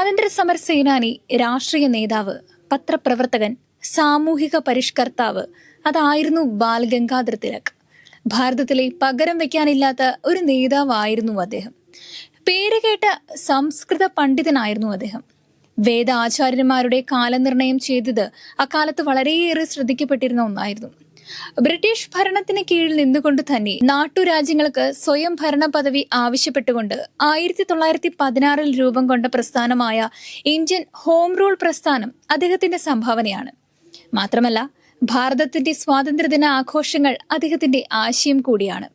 സ്വാതന്ത്ര്യ സമര സേനാനി രാഷ്ട്രീയ നേതാവ് പത്രപ്രവർത്തകൻ സാമൂഹിക പരിഷ്കർത്താവ് അതായിരുന്നു ബാൽ ഗംഗാധർ തിലക്. ഭാരതത്തിലെ പകരം വെക്കാനില്ലാത്ത ഒരു നേതാവായിരുന്നു അദ്ദേഹം. പേര് കേട്ട സംസ്കൃത പണ്ഡിതനായിരുന്നു അദ്ദേഹം. വേദാചാര്യന്മാരുടെ കാലനിർണയം ചെയ്തത് അക്കാലത്ത് വളരെയേറെ ശ്രദ്ധിക്കപ്പെട്ടിരുന്ന ഒന്നായിരുന്നു. ബ്രിട്ടീഷ് ഭരണത്തിന് കീഴിൽ നിന്നുകൊണ്ട് തന്നെ നാട്ടുരാജ്യങ്ങൾക്ക് സ്വയം ഭരണ പദവി ആവശ്യപ്പെട്ടുകൊണ്ട് ആയിരത്തി തൊള്ളായിരത്തി പതിനാറിൽ രൂപം കൊണ്ട പ്രസ്ഥാനമായ ഇന്ത്യൻ ഹോം റൂൾ പ്രസ്ഥാനം അദ്ദേഹത്തിന്റെ സംഭാവനയാണ്. മാത്രമല്ല ഭാരതത്തിന്റെ സ്വാതന്ത്ര്യദിന ആഘോഷങ്ങൾ അദ്ദേഹത്തിന്റെ ആശയം കൂടിയാണ്.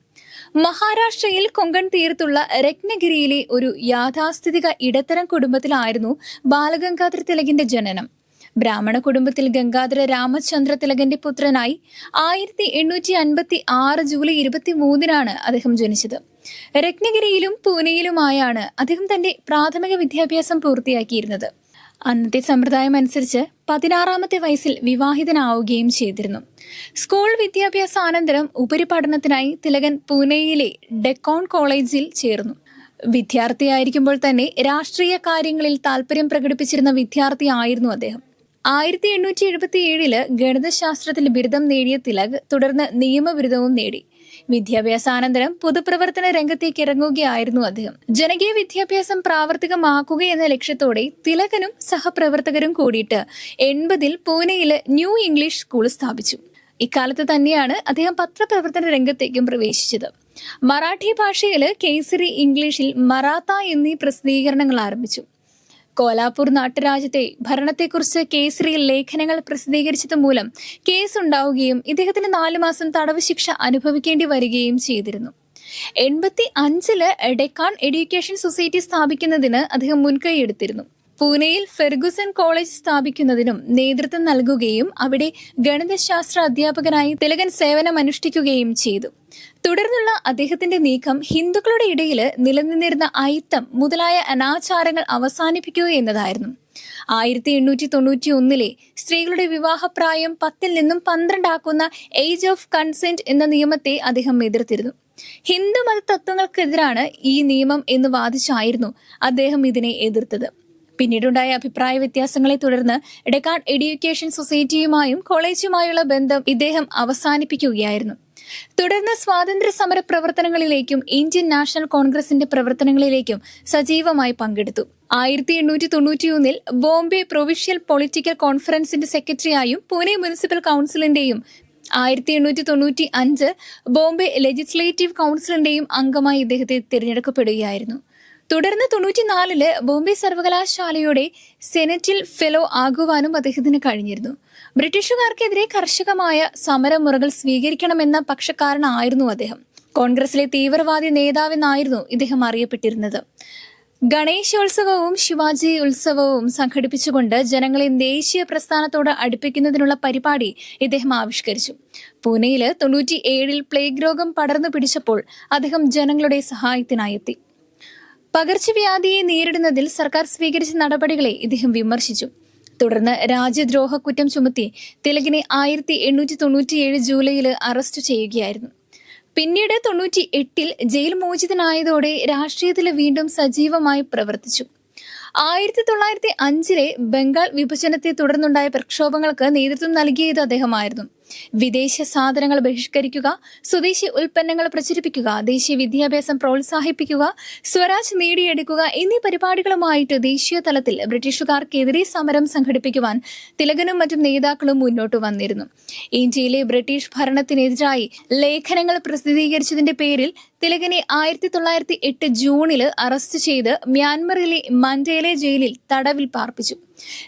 മഹാരാഷ്ട്രയിൽ കൊങ്കൺ തീരത്തുള്ള രത്നഗിരിയിലെ ഒരു യാഥാസ്ഥിതിക ഇടത്തരം കുടുംബത്തിലായിരുന്നു ബാലഗംഗാധര തിലകിന്റെ ജനനം. ബ്രാഹ്മണ കുടുംബത്തിൽ ഗംഗാധര രാമചന്ദ്ര തിലകന്റെ പുത്രനായി ആയിരത്തി എണ്ണൂറ്റി അൻപത്തി ആറ് ജൂലൈ ഇരുപത്തി മൂന്നിനാണ് അദ്ദേഹം ജനിച്ചത്. രത്നഗിരിയിലും പൂനെയിലുമായാണ് അദ്ദേഹം തന്റെ പ്രാഥമിക വിദ്യാഭ്യാസം പൂർത്തിയാക്കിയിരുന്നത്. അന്നത്തെ സമ്പ്രദായം അനുസരിച്ച് പതിനാറാമത്തെ വയസ്സിൽ വിവാഹിതനാവുകയും ചെയ്തിരുന്നു. സ്കൂൾ വിദ്യാഭ്യാസ അനന്തരം ഉപരിപഠനത്തിനായി തിലകൻ പൂനെയിലെ ഡെക്കോൺ കോളേജിൽ ചേർന്നു. വിദ്യാർത്ഥിയായിരിക്കുമ്പോൾ തന്നെ രാഷ്ട്രീയ കാര്യങ്ങളിൽ താല്പര്യം പ്രകടിപ്പിച്ചിരുന്ന വിദ്യാർത്ഥിയായിരുന്നു അദ്ദേഹം. ആയിരത്തി എണ്ണൂറ്റി എഴുപത്തി ഏഴിൽ ഗണിതശാസ്ത്രത്തിൽ ബിരുദം നേടിയ തിലക് തുടർന്ന് നിയമബിരുദവും നേടി. വിദ്യാഭ്യാസാനന്തരം പൊതുപ്രവർത്തന രംഗത്തേക്ക് ഇറങ്ങുകയായിരുന്നു അദ്ദേഹം. ജനകീയ വിദ്യാഭ്യാസം പ്രാവർത്തികമാക്കുക എന്ന ലക്ഷ്യത്തോടെ തിലകനും സഹപ്രവർത്തകരും കൂടിയിട്ട് എൺപതിൽ പൂനെയിൽ ന്യൂ ഇംഗ്ലീഷ് സ്കൂൾ സ്ഥാപിച്ചു. ഇക്കാലത്ത് തന്നെയാണ് അദ്ദേഹം പത്രപ്രവർത്തന രംഗത്തേക്കും പ്രവേശിച്ചത്. മറാഠി ഭാഷയിൽ കേസരി ഇംഗ്ലീഷിൽ മറാത്ത എന്നീ പ്രസിദ്ധീകരണങ്ങൾ ആരംഭിച്ചു. കോലാപൂർ നാട്ടുരാജ്യത്തെ ഭരണത്തെക്കുറിച്ച് കേസരിയിൽ ലേഖനങ്ങൾ പ്രസിദ്ധീകരിച്ചത് മൂലം കേസ് ഉണ്ടാവുകയും ഇദ്ദേഹത്തിന് നാലു മാസം തടവ് ശിക്ഷ അനുഭവിക്കേണ്ടി വരികയും ചെയ്തിരുന്നു. എൺപത്തി അഞ്ചിൽ ഡെക്കാൻ എഡ്യൂക്കേഷൻ സൊസൈറ്റി സ്ഥാപിക്കുന്നതിന് അദ്ദേഹം മുൻകൈ എടുത്തിരുന്നു. പൂനെയിൽ ഫെർഗുസൺ കോളേജ് സ്ഥാപിക്കുന്നതിനും നേതൃത്വം നൽകുകയും അവിടെ ഗണിതശാസ്ത്ര അധ്യാപകനായി തിലകൻ സേവനമനുഷ്ഠിക്കുകയും ചെയ്തു. തുടർന്നുള്ള അദ്ദേഹത്തിന്റെ നീക്കം ഹിന്ദുക്കളുടെ ഇടയിൽ നിലനിന്നിരുന്ന അയിത്തം മുതലായ അനാചാരങ്ങൾ അവസാനിപ്പിക്കുക എന്നതായിരുന്നു. ആയിരത്തി എണ്ണൂറ്റി തൊണ്ണൂറ്റി ഒന്നിലെ സ്ത്രീകളുടെ വിവാഹപ്രായം പത്തിൽ നിന്നും പന്ത്രണ്ടാക്കുന്ന ഏജ് ഓഫ് കൺസെന്റ് എന്ന നിയമത്തെ അദ്ദേഹം എതിർത്തിരുന്നു. ഹിന്ദു മത തത്വങ്ങൾക്കെതിരാണ് ഈ നിയമം എന്ന് വാദിച്ചായിരുന്നു അദ്ദേഹം ഇതിനെ എതിർത്തത്. പിന്നീടുണ്ടായ അഭിപ്രായ വ്യത്യാസങ്ങളെ തുടർന്ന് ഡെക്കാൻ എഡ്യൂക്കേഷൻ സൊസൈറ്റിയുമായും കോളേജുമായുള്ള ബന്ധം ഇദ്ദേഹം അവസാനിപ്പിക്കുകയായിരുന്നു. തുടർന്ന് സ്വാതന്ത്ര്യ സമര പ്രവർത്തനങ്ങളിലേക്കും ഇന്ത്യൻ നാഷണൽ കോൺഗ്രസിന്റെ പ്രവർത്തനങ്ങളിലേക്കും സജീവമായി പങ്കെടുത്തു. ആയിരത്തി എണ്ണൂറ്റി തൊണ്ണൂറ്റിയൊന്നിൽ ബോംബെ പ്രൊവിഷ്യൽ പൊളിറ്റിക്കൽ കോൺഫറൻസിന്റെ സെക്രട്ടറിയായും പൂനെ മുനിസിപ്പൽ കൗൺസിലിന്റെയും ആയിരത്തി എണ്ണൂറ്റി തൊണ്ണൂറ്റി അഞ്ച് ബോംബെ ലെജിസ്ലേറ്റീവ് കൗൺസിലിന്റെയും അംഗമായി ഇദ്ദേഹത്തെ തിരഞ്ഞെടുക്കപ്പെടുകയായിരുന്നു. തുടർന്ന് തൊണ്ണൂറ്റിനാലിൽ ബോംബെ സർവകലാശാലയുടെ സെനറ്റിൽ ഫെലോ ആകുവാനും അദ്ദേഹത്തിന് കഴിഞ്ഞിരുന്നു. ബ്രിട്ടീഷുകാർക്കെതിരെ കർശകമായ സമരമുറകൾ സ്വീകരിക്കണമെന്ന പക്ഷക്കാരനായിരുന്നു അദ്ദേഹം. കോൺഗ്രസിലെ തീവ്രവാദി നേതാവെന്നായിരുന്നു ഇദ്ദേഹം അറിയപ്പെട്ടിരുന്നത്. ഗണേശോത്സവവും ശിവാജി ഉത്സവവും സംഘടിപ്പിച്ചുകൊണ്ട് ജനങ്ങളെ ദേശീയ പ്രസ്ഥാനത്തോട് അടുപ്പിക്കുന്നതിനുള്ള പരിപാടി ഇദ്ദേഹം ആവിഷ്കരിച്ചു. പൂനെയിൽ തൊണ്ണൂറ്റി ഏഴിൽ പ്ലേഗ് രോഗം പടർന്നു പിടിച്ചപ്പോൾ അദ്ദേഹം ജനങ്ങളുടെ സഹായത്തിനായി എത്തി. പകർച്ചവ്യാധിയെ നേരിടുന്നതിൽ സർക്കാർ സ്വീകരിച്ച നടപടികളെ ഇദ്ദേഹം വിമർശിച്ചു. തുടർന്ന് രാജ്യദ്രോഹ കുറ്റം ചുമത്തി തിലകിനെ ആയിരത്തി എണ്ണൂറ്റി തൊണ്ണൂറ്റിയേഴ് ജൂലൈയിൽ അറസ്റ്റ് ചെയ്യുകയായിരുന്നു. പിന്നീട് തൊണ്ണൂറ്റി എട്ടിൽ ജയിൽ മോചിതനായതോടെ രാഷ്ട്രീയത്തിൽ വീണ്ടും സജീവമായി പ്രവർത്തിച്ചു. ആയിരത്തി തൊള്ളായിരത്തി അഞ്ചിലെ ബംഗാൾ വിഭജനത്തെ തുടർന്നുണ്ടായ പ്രക്ഷോഭങ്ങൾക്ക് നേതൃത്വം നൽകിയത് അദ്ദേഹമായിരുന്നു. വിദേശ സാധനങ്ങൾ ബഹിഷ്കരിക്കുക സ്വദേശി ഉൽപ്പന്നങ്ങൾ പ്രചരിപ്പിക്കുക ദേശീയ വിദ്യാഭ്യാസം പ്രോത്സാഹിപ്പിക്കുക സ്വരാജ് നേടിയെടുക്കുക എന്നീ പരിപാടികളുമായിട്ട് ദേശീയ തലത്തിൽ ബ്രിട്ടീഷുകാർക്കെതിരെ സമരം സംഘടിപ്പിക്കുവാൻ തിലകനും മറ്റും നേതാക്കളും മുന്നോട്ട് വന്നിരുന്നു. ഇന്ത്യയിലെ ബ്രിട്ടീഷ് ഭരണത്തിനെതിരായി ലേഖനങ്ങൾ പ്രസിദ്ധീകരിച്ചതിന്റെ പേരിൽ തിലകനെ ആയിരത്തി തൊള്ളായിരത്തി എട്ട് ജൂണിൽ അറസ്റ്റ് ചെയ്ത് മ്യാൻമറിലെ മൻഡേലെ ജയിലിൽ തടവിൽ പാർപ്പിച്ചു.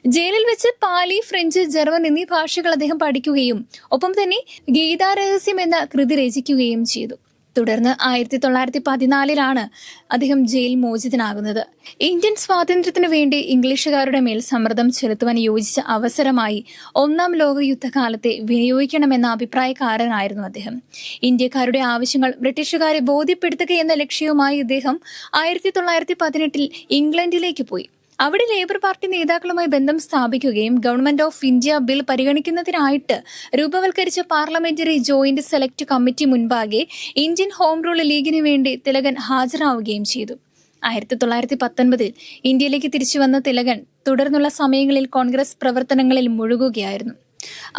ജയിലിൽ വെച്ച് പാലി ഫ്രഞ്ച് ജർമ്മൻ എന്നീ ഭാഷകൾ അദ്ദേഹം പഠിക്കുകയും ഒപ്പം തന്നെ ഗീതാരഹസ്യം എന്ന കൃതി രചിക്കുകയും ചെയ്തു. തുടർന്ന് ആയിരത്തി തൊള്ളായിരത്തി പതിനാലിലാണ് അദ്ദേഹം ജയിൽ മോചിതനാകുന്നത്. ഇന്ത്യൻ സ്വാതന്ത്ര്യത്തിനു വേണ്ടി ഇംഗ്ലീഷുകാരുടെ മേൽ സമ്മർദ്ദം ചെലുത്തുവാൻ യോജിച്ച അവസരമായി ഒന്നാം ലോക യുദ്ധകാലത്തെ വിനിയോഗിക്കണമെന്ന അഭിപ്രായക്കാരനായിരുന്നു അദ്ദേഹം. ഇന്ത്യക്കാരുടെ ആവശ്യങ്ങൾ ബ്രിട്ടീഷുകാരെ ബോധ്യപ്പെടുത്തുക എന്ന ലക്ഷ്യവുമായി ഇദ്ദേഹം ആയിരത്തി തൊള്ളായിരത്തി പതിനെട്ടിൽ ഇംഗ്ലണ്ടിലേക്ക് പോയി. അവിടെ ലേബർ പാർട്ടി നേതാക്കളുമായി ബന്ധം സ്ഥാപിക്കുകയും ഗവൺമെന്റ് ഓഫ് ഇന്ത്യ ബിൽ പരിഗണിക്കുന്നതിനായിട്ട് രൂപവൽക്കരിച്ച പാർലമെന്ററി ജോയിന്റ് സെലക്ട് കമ്മിറ്റി മുൻപാകെ ഇന്ത്യൻ ഹോം റൂൾ ലീഗിന് വേണ്ടി തിലകൻ ഹാജരാവുകയും ചെയ്തു. ആയിരത്തി തൊള്ളായിരത്തി പത്തൊൻപതിൽ ഇന്ത്യയിലേക്ക് തിരിച്ചു വന്ന തിലകൻ തുടർന്നുള്ള സമയങ്ങളിൽ കോൺഗ്രസ് പ്രവർത്തനങ്ങളിൽ മുഴുകുകയായിരുന്നു.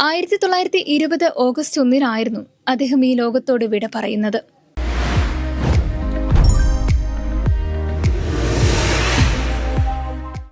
ആയിരത്തി തൊള്ളായിരത്തി ഇരുപത് ഓഗസ്റ്റ് ഒന്നിനായിരുന്നു അദ്ദേഹം ഈ ലോകത്തോട് വിട പറയുന്നത്.